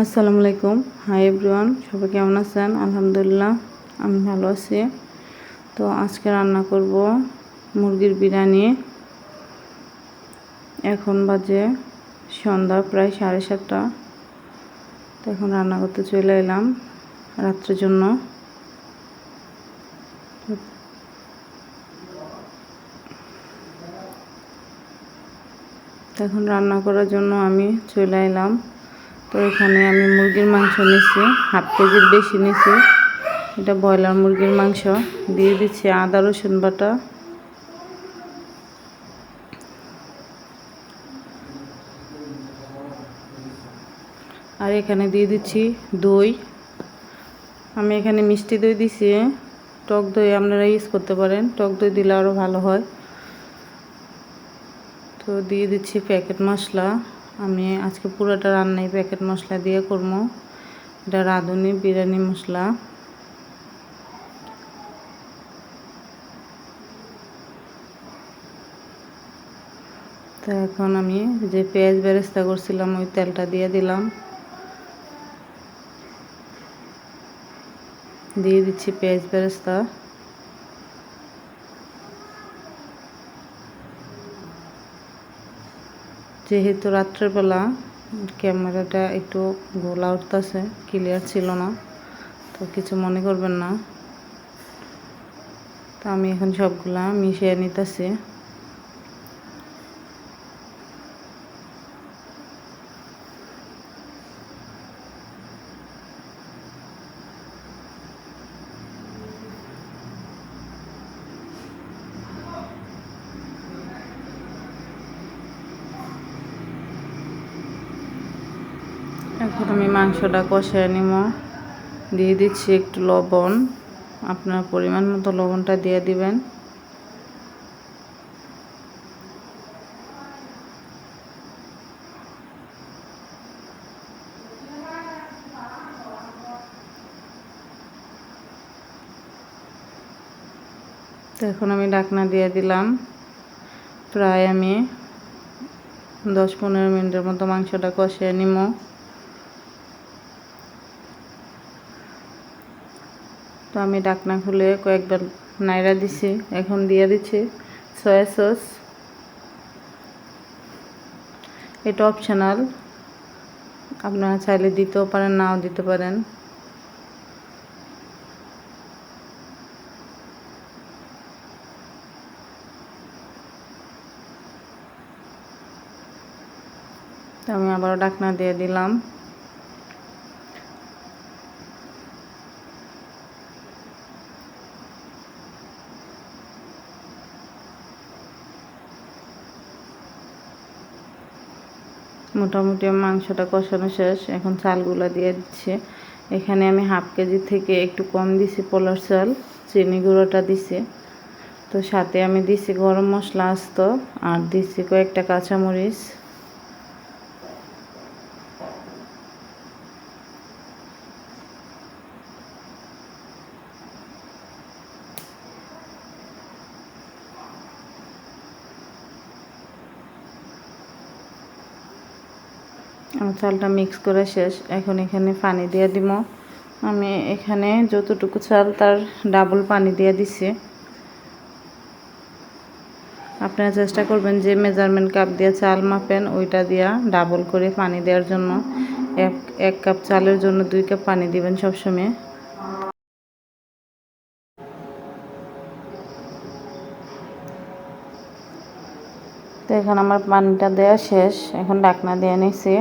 আসসালামু আলাইকুম। Hi everyone সবাই কেমন আছেন? আলহামদুলিল্লাহ, আমি ভালো আছি। তো আজকে রান্না করব মুরগির বিরিয়ানি। এখন বাজে সন্ধ্যা, প্রায় সাড়ে সাতটা। তো এখন রান্না করতে চলে এলাম রাত্রের জন্য। এখন রান্না করার জন্য আমি চলে এলাম। তো এখানে আমি মুরগির মাংস নিছি, হাফ কেজির বেশি নিছি। এটা ব্রয়লার মুরগির মাংস। দিয়ে দিচ্ছি আদা, রসুন বাটা। আর এখানে দিয়ে দিচ্ছি দই। আমি এখানে মিষ্টি দই দিছি। টক দই আপনারা ইউজ করতে পারেন। টক দই দিলে আরও ভালো হয়। তো দিয়ে দিচ্ছি প্যাকেট মশলা। আমি আজকে পুরোটা রান্নাই প্যাকেট মশলা দিয়ে করব। এটা রাঁধুনি, বিরিয়ানি মশলা। তো এখন আমি যে পেঁয়াজ বেরেস্তা করছিলাম, ওই তেলটা দিয়ে দিলাম। দিয়ে দিচ্ছি পেঁয়াজ বেরেস্তা। যেহেতু রাত্রেবেলা ক্যামেরাটা একটু গোলা উঠতেছে ক্লিয়ার ছিল না, তো কিছু মনে করবেন না। তো আমি এখন সবগুলা মিশিয়ে নিতেছি। এখন আমি মাংসটা কষায় নিব দিয়ে দিচ্ছি একটু লবণ। আপনার পরিমাণ মতো লবণটা দিয়ে দিবেন। এখন আমি ডাকনা দিয়ে দিলাম। প্রায় আমি দশ পনেরো মিনিটের মতো মাংসটা কষিয়ে নিব তো আমি ডাকনা খুলে কয়েকবার নাইরা দিছি, এখন দিয়ে দিচ্ছি সয়া সস এটা অপশনাল আপনারা চাইলে দিতেও পারেন, নাও দিতে পারেন। তো আমি আবারও ডাকনা দিয়ে দিলাম। মোটামুটি মাংসটা কষানো শেষ। এখন চালগুলো দিয়ে দিচ্ছি। এখানে আমি হাফ কেজি থেকে একটু কম দিছি পোলার চাল, চিনি গুঁড়োটা দিছি। তো সাথে আমি দিছি গরম মশলা আস্ত আর দিছি কয়েকটা কাঁচামরিচ। আমার চালটা মিক্স করে শেষ। এখন এখানে পানি দিয়ে দিব। আমি এখানে যতটুকু চাল তার ডাবল পানি দিয়ে দিছি। আপনারা চেষ্টা করবেন যে মেজারমেন্ট কাপ দিয়ে চাল মাপেন, ওইটা দিয়া ডাবল করে পানি দেওয়ার জন্য। এক এক কাপ চালের জন্য দুই কাপ পানি দিবেন সবসময়। তো এখন আমার পানিটা দেওয়া শেষ। এখন ডাকনা দিয়ে নিছি।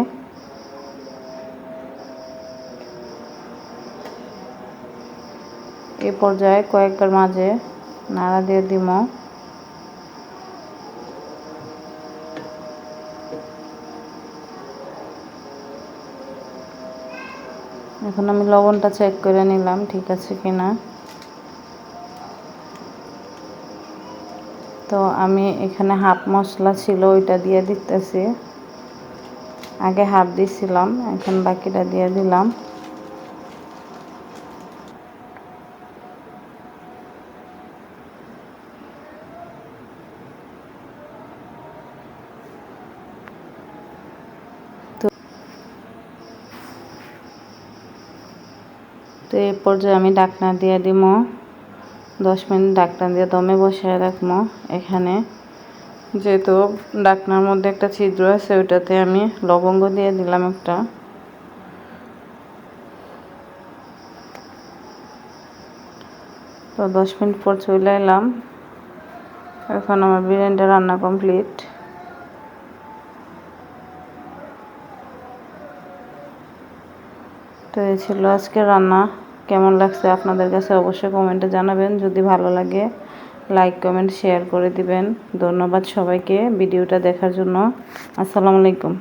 এই পর্যায়ে কয়েকবার মাঝে নাড়া দিয়ে দিব এখন আমি লবণটা চেক করে নিলাম, ঠিক আছে কিনা। তো আমি এখানে হাফ মশলা ছিল, ওইটা দিয়ে দিতেছি। আগে হাফ দিছিলাম, এখন বাকিটা দিয়ে দিলাম। তো এই পর্যায়ে আমি ডাকনা দিয়ে দিব দশ মিনিট ডাকনা দিয়ে দমে বসায় রাখব এখানে যেহেতু ডাকনার মধ্যে একটা ছিদ্র আছে, ওইটাতে আমি লবঙ্গ দিয়ে দিলাম একটা। তো দশ মিনিট পর চলে এলাম। এখন আমার বিরিয়ানিটা রান্না কমপ্লিট। তো এই ছিল আজকে রান্না। কেমন লাগছে আপনাদের কাছে অবশ্যই কমেন্টে জানাবেন। যদি ভালো লাগে লাইক কমেন্ট শেয়ার করে দিবেন। ধন্যবাদ সবাইকে ভিডিওটা দেখার জন্য। আসসালামু আলাইকুম।